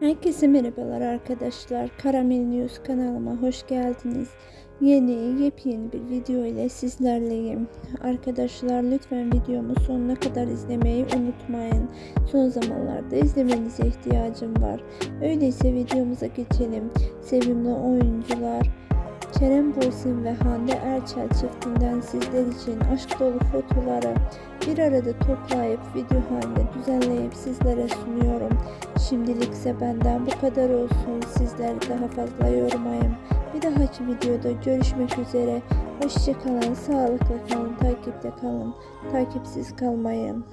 Herkese merhabalar arkadaşlar. Karamel News kanalıma hoş geldiniz. Yeni yepyeni bir video ile sizlerleyim. Arkadaşlar lütfen videomu sonuna kadar izlemeyi unutmayın. Son zamanlarda izlemenize ihtiyacım var. Öyleyse videomuza geçelim. Sevimli oyuncular Kerem Bursin ve Hande Erçel çiftinden sizler için aşk dolu fotoları bir arada toplayıp video halinde düzenleyip sizlere sunuyorum. Şimdilikse benden bu kadar olsun. Sizleri daha fazla yormayayım. Bir dahaki videoda görüşmek üzere. Hoşçakalın, sağlıklı kalın, takipte kalın, takipsiz kalmayın.